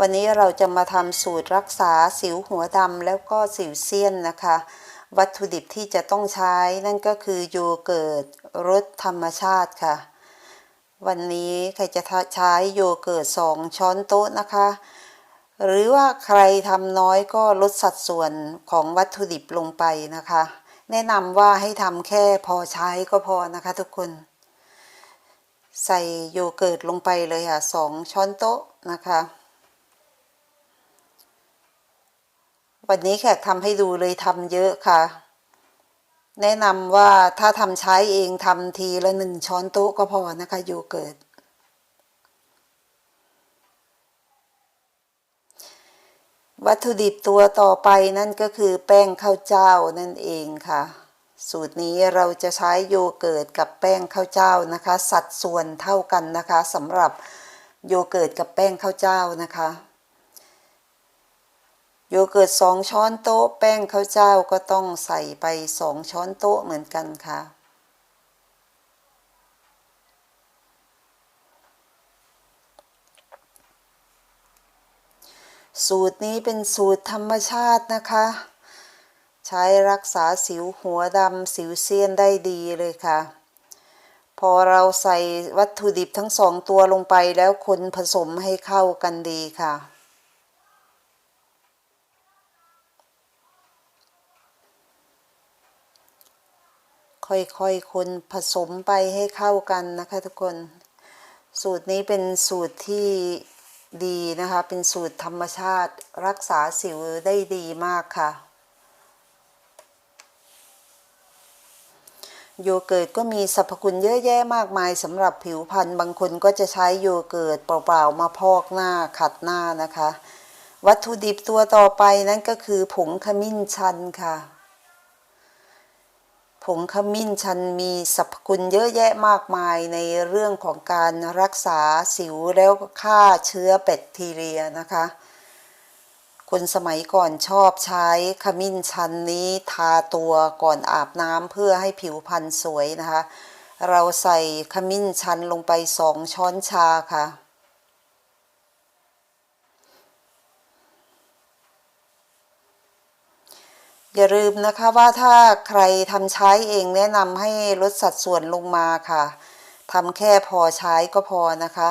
วันนี้เราจะมาทำสูตรรักษาสิวหัวดำแล้วก็สิวเซียนนะคะ วัตถุดิบที่จะต้องใช้นั่นก็คือโยเกิร์ตรสธรรมชาติค่ะ วันนี้ใครจะใช้โยเกิร์ต2ช้อนโต๊ะนะคะ หรือว่าใครทำน้อยก็ลดสัดส่วนของวัตถุดิบลงไปนะคะ แนะนำว่าให้ทำแค่พอใช้ก็พอนะคะทุกคน ใส่โยเกิร์ตลงไปเลยค่ะสองช้อนโต๊ะนะคะ วันนี้แขกทำให้ดูเลยทำเยอะค่ะ แนะนำว่าถ้าทำใช้เองทำทีละหนึ่งช้อนโต๊ะก็พอนะคะโยเกิร์ตวัตถุดิบตัวต่อไปนั่นก็คือแป้งข้าวเจ้านั่นเองค่ะ สูตรนี้เราจะใช้โยเกิร์ตกับแป้งข้าวเจ้านะคะ สัดส่วนเท่ากันนะคะสำหรับโยเกิร์ตกับแป้งข้าวเจ้านะคะ โยเกิร์ตสองช้อนโต๊ะ แป้งข้าวเจ้าก็ต้องใส่ไปสองช้อนโต๊ะเหมือนกันค่ะ สูตรนี้เป็นสูตรธรรมชาตินะคะ ใช้รักษาสิวหัวดำสิวเซียนได้ดีเลยค่ะ พอเราใส่วัตถุดิบทั้งสองตัวลงไปแล้วคนผสมให้เข้ากันดีค่ะ ค่อยๆคนผสมไปให้เข้ากันนะคะทุกคน สูตรนี้เป็นสูตรที่ดีนะคะ เป็นสูตรธรรมชาติรักษาสิวได้ดีมากค่ะ โยเกิร์ตก็มีสรรพคุณเยอะแยะมากมายสำหรับผิวพรรณบางคนก็จะใช้โยเกิร์ตเปล่าๆมาพอกหน้าขัดหน้านะคะ วัตถุดิบตัวต่อไปนั่นก็คือผงขมิ้นชันค่ะ ผงขมิ้นชันมีสรรพคุณเยอะแยะมากมายในเรื่องของการรักษาสิวแล้วก็ฆ่าเชื้อแบคทีเรียนะคะ คนสมัยก่อนชอบใช้ขมิ้นชันนี้ทาตัวก่อนอาบน้ำเพื่อให้ผิวพรรณสวยนะคะ เราใส่ขมิ้นชันลงไปสองช้อนชาค่ะ อย่าลืมนะคะว่าถ้าใครทำใช้เองแนะนำให้ลดสัดส่วนลงมาค่ะทำแค่พอใช้ก็พอนะคะ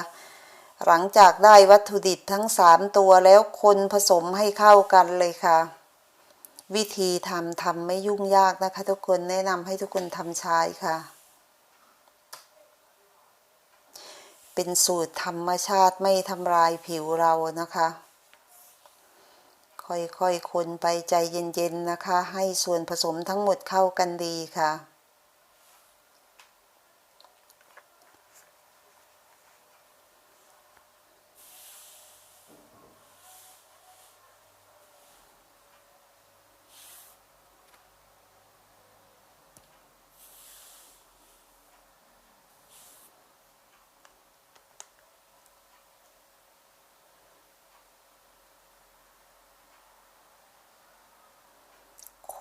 หลังจากได้วัตถุดิบทั้ง 3 ตัวแล้วคนผสมให้เข้ากันเลยค่ะ วิธีทำทำไม่ยุ่งยากนะคะ ทุกคนแนะนำให้ทุกคนทำใช้ค่ะ เป็นสูตรธรรมชาติไม่ทำลายผิวเรานะคะ ค่อยๆคนไปใจเย็นๆนะคะ ให้ส่วนผสมทั้งหมดเข้ากันดีค่ะ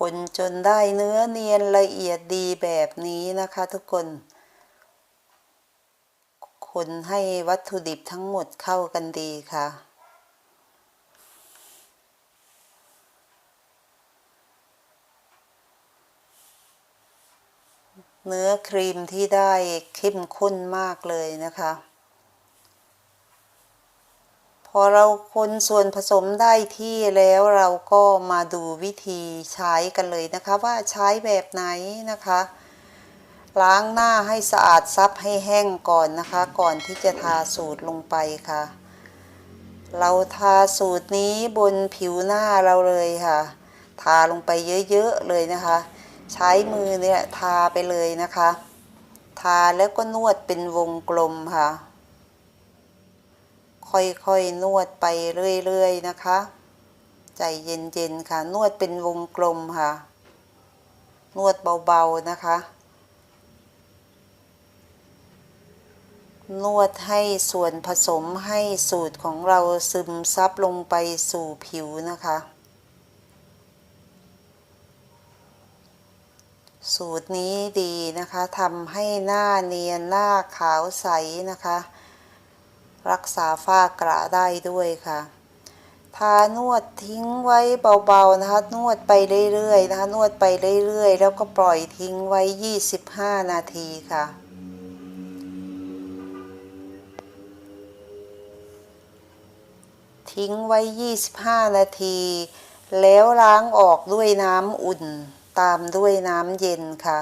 คนจนได้เนื้อเนียนละเอียดดีแบบนี้นะคะทุกคน คนให้วัตถุดิบทั้งหมดเข้ากันดีค่ะ เนื้อครีมที่ได้เข้มข้นมากเลยนะคะ พอเราคนส่วนผสมได้ที่แล้วเราก็มาดูวิธีใช้กันเลยนะคะว่าใช้แบบไหนนะคะ ล้างหน้าให้สะอาดซับให้แห้งก่อนนะคะ ก่อนที่จะทาสูตรลงไปค่ะ เราทาสูตรนี้บนผิวหน้าเราเลยค่ะ ทาลงไปเยอะๆเลยนะคะ ใช้มือเนี่ยทาไปเลยนะคะ ทาแล้วก็นวดเป็นวงกลมค่ะ ค่อยๆนวดไปเรื่อยๆนะคะ ใจเย็นๆค่ะ นวดเป็นวงกลมค่ะ นวดเบาๆนะคะ นวดให้ส่วนผสมให้สูตรของเราซึมซับลงไปสู่ผิวนะคะสูตรนี้ดีนะคะทำให้หน้าเนียนหน้าขาวใสนะคะ รักษาฝ้ากระได้ด้วยค่ะ ทานวดทิ้งไว้เบาๆนะคะ นวดไปเรื่อยๆนะคะ นวดไปเรื่อยๆ แล้วก็ปล่อยทิ้งไว้ 25 นาทีค่ะ ทิ้งไว้ 25 นาที แล้วล้างออกด้วยน้ำอุ่น ตามด้วยน้ำเย็นค่ะ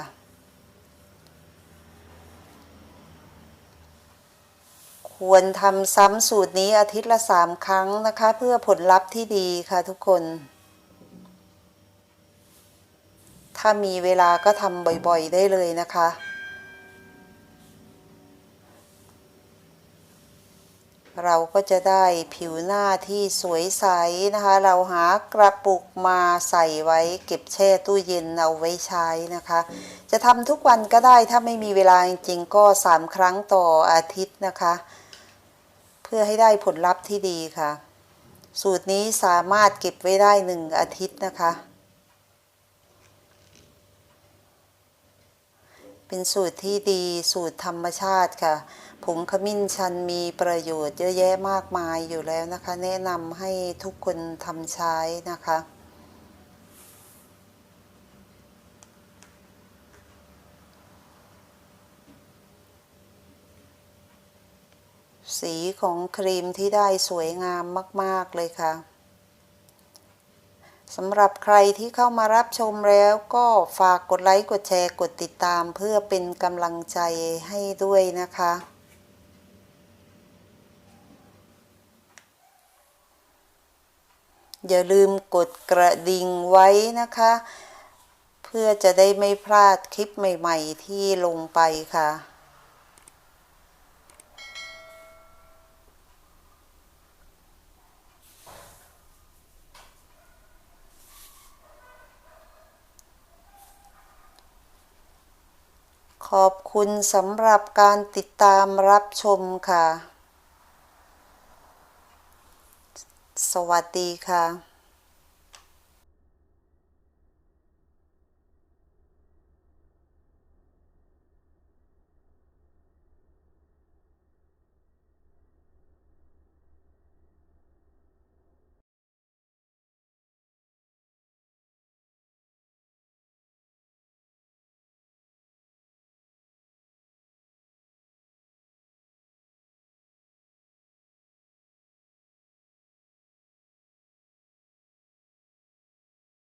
ควรทำซ้ำสูตรนี้อาทิตย์ละสามครั้งนะคะ เพื่อผลลัพธ์ที่ดีค่ะทุกคน ถ้ามีเวลาก็ทำบ่อยๆได้เลยนะคะ เราก็จะได้ผิวหน้าที่สวยใสนะคะ เราหากระปุกมาใส่ไว้เก็บแช่ตู้เย็นเอาไว้ใช้นะคะ จะทำทุกวันก็ได้ถ้าไม่มีเวลาจริงๆก็สามครั้งต่ออาทิตย์นะคะ พื่อให้ได้ผลลัพธ์ที่ดีค่ะ สูตรนี้สามารถเก็บไว้ได้หนึ่งอาทิตย์นะคะ เป็นสูตรที่ดีสูตรธรรมชาติค่ะ ผงขมิ้นชันมีประโยชน์เยอะแยะมากมายอยู่แล้วนะคะ แนะนำให้ทุกคนทำใช้นะคะ สีของครีมที่ได้สวยงามมาก ๆ เลยค่ะสำหรับใครที่เข้ามารับชมแล้วก็ฝากกดไลค์ กดแชร์ กดติดตามเพื่อเป็นกำลังใจให้ด้วยนะคะ อย่าลืมกดกระดิ่งไว้นะคะ เพื่อจะได้ไม่พลาดคลิปใหม่ ๆ ที่ลงไปค่ะ ขอบคุณสำหรับการติดตามรับชมค่ะ สวัสดีค่ะ